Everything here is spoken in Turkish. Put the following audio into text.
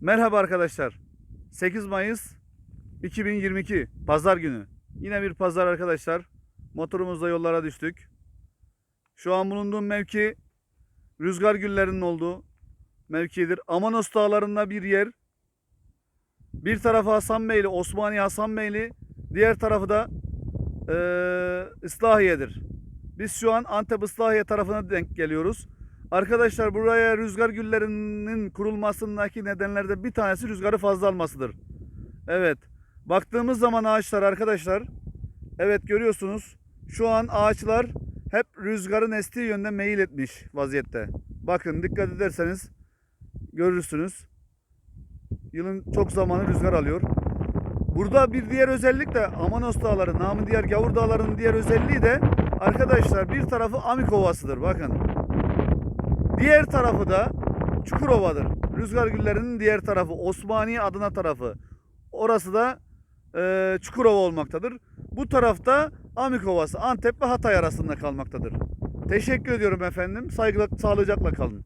Merhaba arkadaşlar. 8 Mayıs 2022 Pazar günü. Yine bir pazar arkadaşlar. Motorumuzla yollara düştük. Şu an bulunduğum mevki rüzgar güllerinin olduğu mevkidir. Amanos dağlarında bir yer. Bir tarafı Hasanbeyli, Osmaniye Hasanbeyli. Diğer tarafı da eee Islahiye'dir. Biz şu an Antep Islahiye tarafına denk geliyoruz. Arkadaşlar buraya rüzgar güllerinin kurulmasındaki nedenlerde bir tanesi rüzgarı fazla almasıdır. Evet. Baktığımız zaman ağaçlar arkadaşlar. Evet görüyorsunuz. Şu an ağaçlar hep rüzgarın estiği yönde meyil etmiş vaziyette. Bakın dikkat ederseniz görürsünüz. Yılın çok zamanı rüzgar alıyor. Burada bir diğer özellik de Amanos Dağları, namı diğer Gavur Dağları'nın diğer özelliği de arkadaşlar bir tarafı Amik Ovası'dır bakın. Diğer tarafı da Çukurova'dır. Rüzgar güllerinin diğer tarafı Osmaniye Adana tarafı. Orası da e, Çukurova olmaktadır. Bu tarafta Amik Ovası Antep ve Hatay arasında kalmaktadır. Teşekkür ediyorum efendim. Saygıla, sağlıcakla kalın.